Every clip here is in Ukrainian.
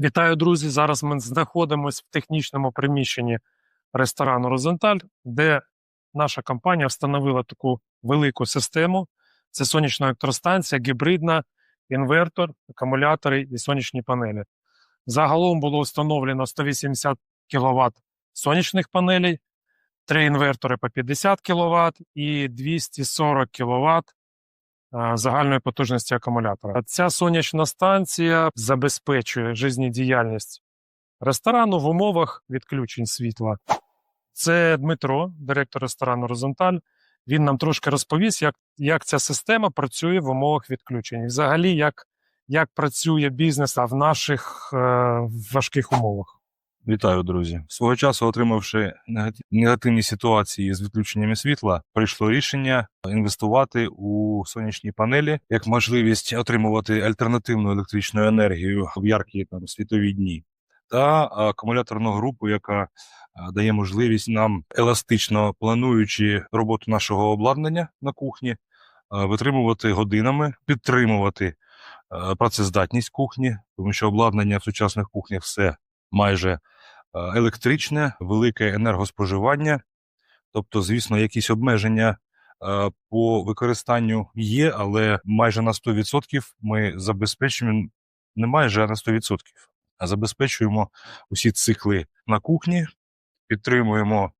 Вітаю, друзі! Зараз ми знаходимося в технічному приміщенні ресторану Розенталь, де наша компанія встановила таку велику систему. Це сонячна електростанція, гібридна, інвертор, акумулятори і сонячні панелі. Загалом було встановлено 180 кВт сонячних панелей, три інвертори по 50 кВт і 240 кВт загальної потужності акумулятора. Ця сонячна станція забезпечує життєдіяльність ресторану в умовах відключень світла. Це Дмитро, директор ресторану Розенталь. Він нам трошки розповість, як, як ця система працює в умовах відключень. Взагалі, як, як працює бізнес в наших е, важких умовах. Вітаю, друзі. Свого часу, отримавши негативні ситуації з відключеннями світла, прийшло рішення інвестувати у сонячні панелі як можливість отримувати альтернативну електричну енергію в яркі там світові дні, та акумуляторну групу, яка дає можливість нам еластично плануючи роботу нашого обладнання на кухні, витримувати годинами, підтримувати працездатність кухні, тому що обладнання в сучасних кухнях все майже електричне, велике енергоспоживання. Тобто, звісно, якісь обмеження е, по використанню є, але майже на 100% ми забезпечуємо не майже а на 100%, а забезпечуємо усі цикли на кухні, підтримуємо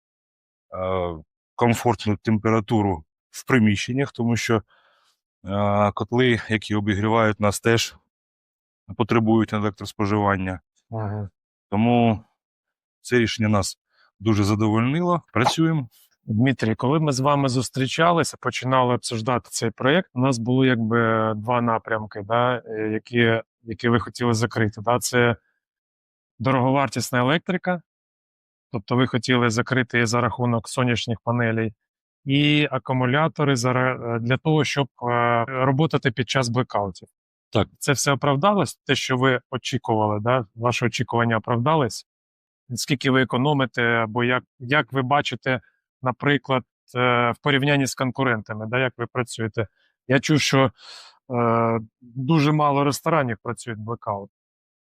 е, комфортну температуру в приміщеннях, тому що е, котли, які обігрівають нас, теж потребують електроспоживання. Тому це рішення нас дуже задовольнило. Працюємо. Дмитрій, коли ми з вами зустрічалися, починали обсуждати цей проєкт, у нас було якби два напрямки, да, е, які, які ви хотіли закрити. Да. Це дороговартісна електрика, тобто ви хотіли закрити за рахунок сонячних панелей, і акумулятори е, для того, щоб е, роботати під час блекаутів. Так. Це все оправдалось, те, що ви очікували, да? ваші очікування оправдались? Скільки ви економите, або як, як ви бачите, наприклад, е, в порівнянні з конкурентами, да, як ви працюєте? Я чув, що е, дуже мало ресторанів працюють блекаут,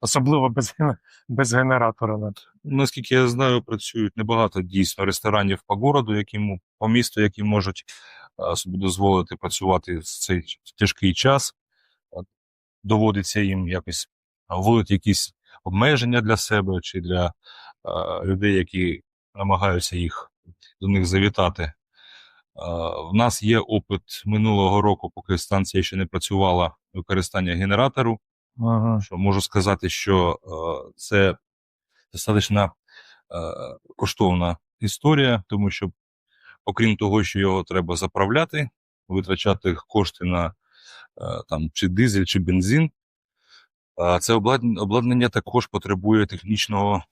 особливо без, без генератора. Наскільки я знаю, працюють небагато дійсно ресторанів по городу, які по місту, які можуть е, собі дозволити працювати в цей тяжкий час. Доводиться їм якось вводити якісь обмеження для себе чи для е, людей, які намагаються їх до них завітати. Е, В нас є опит минулого року, поки станція ще не працювала використання генератору. Ага. що можу сказати, що е, це достатньо е, коштовна історія, тому що, окрім того, що його треба заправляти, витрачати кошти на там, чи дизель, чи бензин, це обладнання, також потребує технічного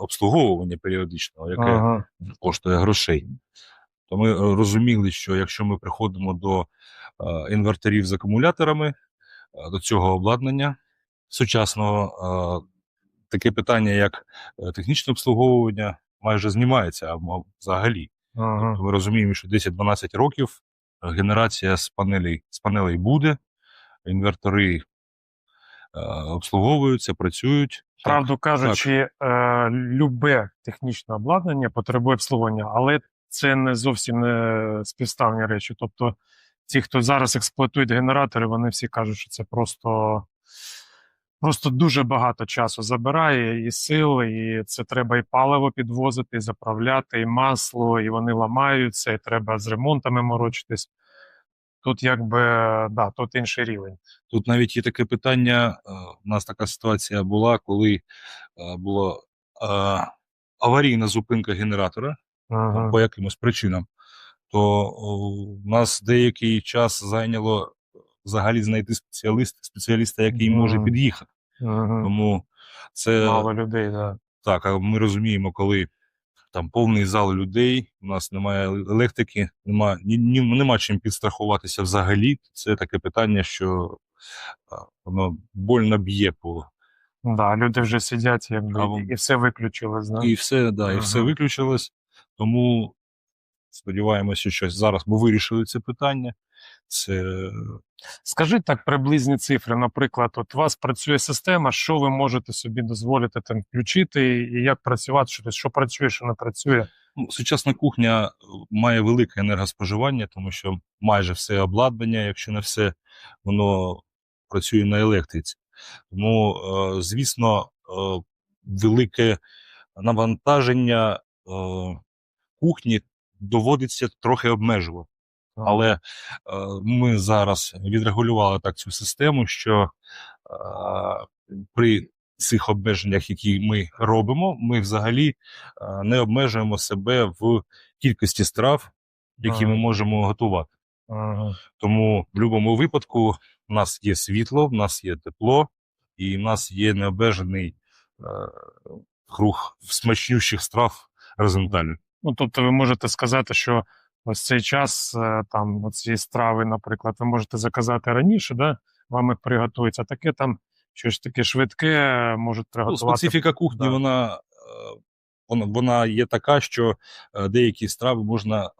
обслуговування періодичного, яке Ага. коштує грошей. То ми е, розуміли, що якщо ми приходимо до інверторів з акумуляторами, до цього обладнання сучасного, таке питання, як е, технічне обслуговування, майже знімається а м- взагалі. Ага. Ми розуміємо, що 10-12 років генерація з панелей, з панелей буде, інвертори обслуговуються, працюють. Правду кажучи, е, любе технічне обладнання потребує обслуговування, але це не зовсім не співставні речі. Тобто, ті, хто зараз експлуатують генератори, вони всі кажуть, що це просто, просто дуже багато часу забирає і сил, і це треба і паливо підвозити, і заправляти, і масло, і вони ламаються, і треба з ремонтами морочитись. Тут якби да, тут інший рівень. Тут навіть є таке питання. е, У нас така ситуація була, коли е, була е, аварійна зупинка генератора Ага. по якимось причинам, то у нас деякий час зайняло взагалі знайти спеціаліста, спеціаліста, який може під'їхати. Ага. Тому це Мало людей, да. так, а ми розуміємо, коли там повний зал людей, у нас немає електрики, нема, ні, ні, нема чим підстрахуватися взагалі. Це таке питання, що воно больно б'є по Да, люди вже сидять, якби, А і- все виключилось. Да? і все, да, і все виключилось. Тому сподіваємося, що зараз ми вирішили це питання. Це Скажи так приблизні цифри. Наприклад, от у вас працює система, що ви можете собі дозволити там включити, і як працювати, що, що працює, що не працює. Ну, сучасна кухня має велике енергоспоживання, тому що майже все обладнання, якщо не все, воно працює на електриці. Тому, е, звісно, е, велике навантаження е, кухні доводиться трохи обмежувати. Але е, ми зараз відрегулювали так цю систему, що е, при цих обмеженнях, які ми робимо, ми взагалі е, не обмежуємо себе в кількості страв, які Ага. ми можемо готувати. Ага. Тому в будь-якому випадку в нас є світло, в нас є тепло, і в нас є необмежений е, круг смачнющих страв горизонтально. Ну, тобто, ви можете сказати, що ось цей час, е, там, ці страви, наприклад, ви можете заказати раніше, да? вам їх приготується. Таке там щось таке швидке, е, можуть Ну, приготувати. специфіка кухні, да. вона, е, вона, вона є така, що деякі страви можна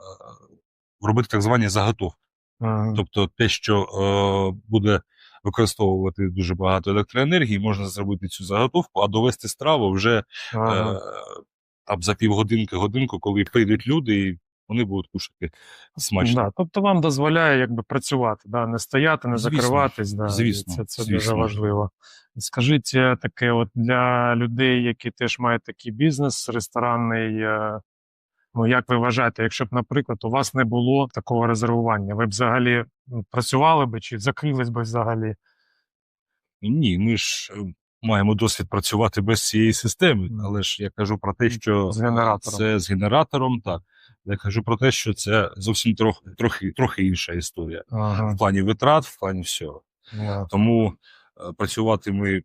робити так звані заготовки. Ага. Тобто те, що буде використовувати дуже багато електроенергії, можна зробити цю заготовку, а довести страву вже Ага. е, там за півгодинки, годинку, коли прийдуть люди, і вони будуть кушати смачно. Да, тобто вам дозволяє якби працювати, да, не стояти, не Звісно, закриватись. Да, звісно, це, це звісно. дуже важливо. Скажіть е, таке, от для людей, які теж мають такий бізнес ресторанний. е, Ну, як ви вважаєте, якщо б, наприклад, у вас не було такого резервування, ви б взагалі ну, працювали би чи закрились би взагалі? Ні, ми ж е, маємо досвід працювати без цієї системи, але ж я кажу про те, що З генератором. це з генератором, так. Я кажу про те, що це зовсім трохи, трохи, трохи інша історія. Ага, В плані витрат, в плані всього. да. Тому е, працювати ми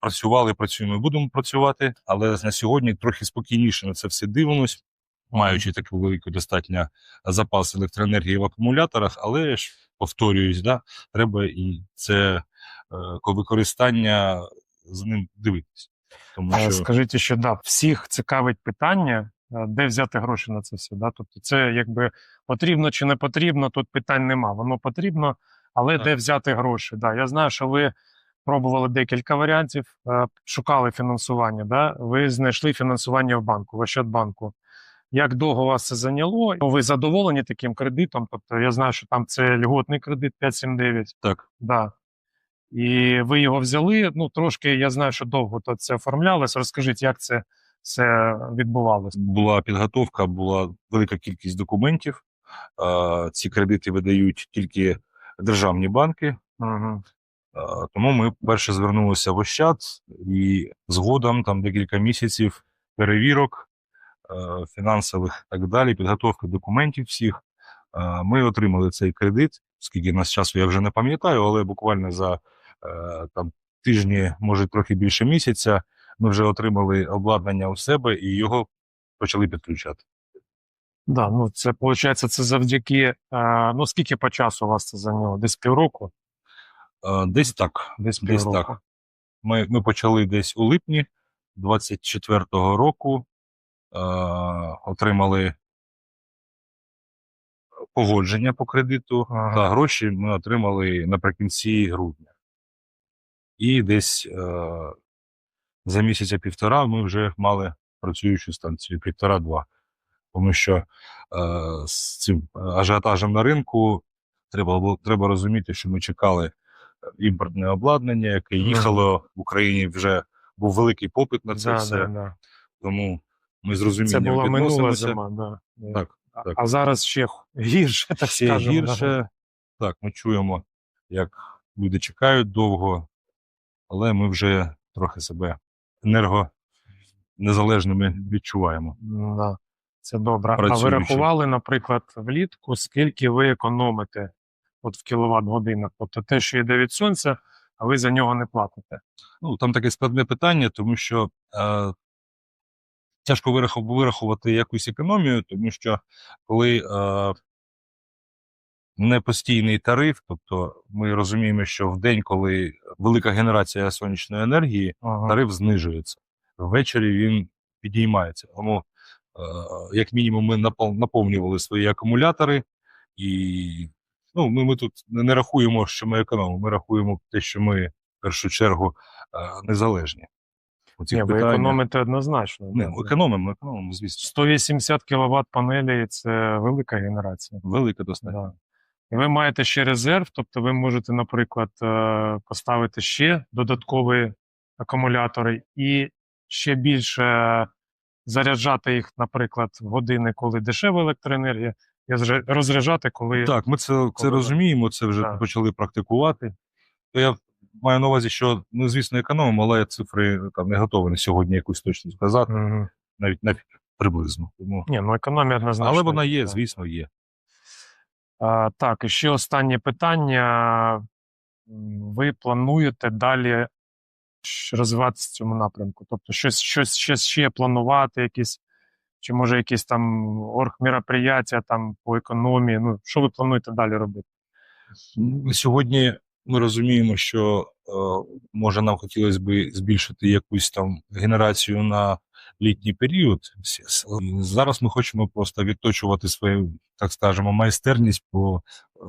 працювали, працюємо і будемо працювати, але на сьогодні трохи спокійніше на це все дивимось, маючи таку велику достатньо запас електроенергії в акумуляторах, але ж повторююсь, да, треба і це е, використання з ним дивитися. Тому що Скажіть ще, да, всіх цікавить питання, де взяти гроші на це все. Да? Тобто це якби потрібно чи не потрібно, тут питань нема. Воно потрібно, але Так. де взяти гроші? Да. Я знаю, що ви пробували декілька варіантів, е, шукали фінансування. Да? Ви знайшли фінансування в банку, в Ощадбанку. Як довго вас це зайняло? Ну, Ви задоволені таким кредитом? Тобто я знаю, що там це льготний кредит 579. так. Да. І ви його взяли. Ну, трошки я знаю, що довго то це оформлялось. Розкажіть, як це все відбувалося? була підготовка, була велика кількість документів. Ці кредити видають тільки державні банки. Угу. Тому ми перше звернулися в Ощад і згодом там декілька місяців перевірок фінансових і так далі, підготовки документів всіх. Ми отримали цей кредит, скільки нас часу я вже не пам'ятаю, але буквально за е, там тижні, може трохи більше місяця, ми вже отримали обладнання у себе і його почали підключати. Да, ну це виходить, це завдяки. Е, ну скільки по часу у вас це зайняло? Десь півроку? Е, Десь так. Десь Десь півроку. так. Ми, ми почали десь у липні 24-го року, е, отримали погодження по кредиту, Ага. та гроші ми отримали наприкінці грудня. І десь е, за місяця півтора ми вже мали працюючу станцію, півтора-два. Тому що е, з цим ажіотажем на ринку треба, було- треба розуміти, що ми чекали імпортне обладнання, яке їхало в Україні вже був великий попит на це Да, все. да, да. Тому ми з Це розумінням була минула зима, да. Так, А- так. А зараз ще гірше, так ще скажемо. гірше. Так, ми чуємо, як люди чекають довго, але ми вже трохи себе енергонезалежними відчуваємо. Да. Да. Це добре. А ви рахували, наприклад, влітку, скільки ви економите от в кіловат годинах? Тобто те, що йде від сонця, а ви за нього не платите. Ну, там таке складне питання, тому що е, тяжко вирахувати якусь економію, тому що коли е, непостійний тариф, тобто ми розуміємо, що в день, коли велика генерація сонячної енергії, Ага. тариф знижується. Ввечері він підіймається. Тому, е, як мінімум, ми наповнювали свої акумулятори і Ну, ми, ми тут не рахуємо, що ми економимо, ми рахуємо те, що ми в першу чергу е, незалежні. Ні, ви економите однозначно. Не, ну, економимо, економимо, звісно. 180 кВт панелі це велика генерація. Велика достатньо. Да. І ви маєте ще резерв, тобто ви можете, наприклад, е, поставити ще додаткові акумулятори і ще більше заряджати їх, наприклад, в години, коли дешева електроенергія, і розряджати, коли Так, ми це, це розуміємо, це вже Так. почали практикувати. То я маю на увазі, що ми, звісно, економимо, але цифри там не готові на сьогодні якусь точно сказати, Мгм. навіть навіть приблизно. Тому... Ні, ну економія однозначно. Але вона є, Так. звісно, є. Так, і ще останнє питання. Ви плануєте далі розвиватися в цьому напрямку? Тобто щось, щось, щось ще планувати, якісь, чи може якісь там оргміроприяття там по економії? Ну, що ви плануєте далі робити? Сьогодні ми розуміємо, що е, може нам хотілося б збільшити якусь там генерацію на літній період. С- Зараз ми хочемо просто відточувати свою, так скажемо, майстерність по е,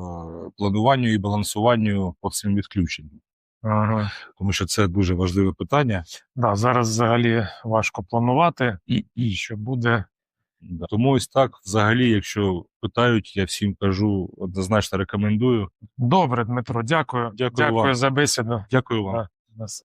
плануванню і балансуванню по цим відключенням. Ага. Тому що це дуже важливе питання. Да, зараз взагалі важко планувати, і що буде. Да. Тому ось так, взагалі, якщо питають, я всім кажу, однозначно рекомендую. Добре, Дмитро, дякую. Дякую дякую вам. за бесіду. Дякую вам. Да.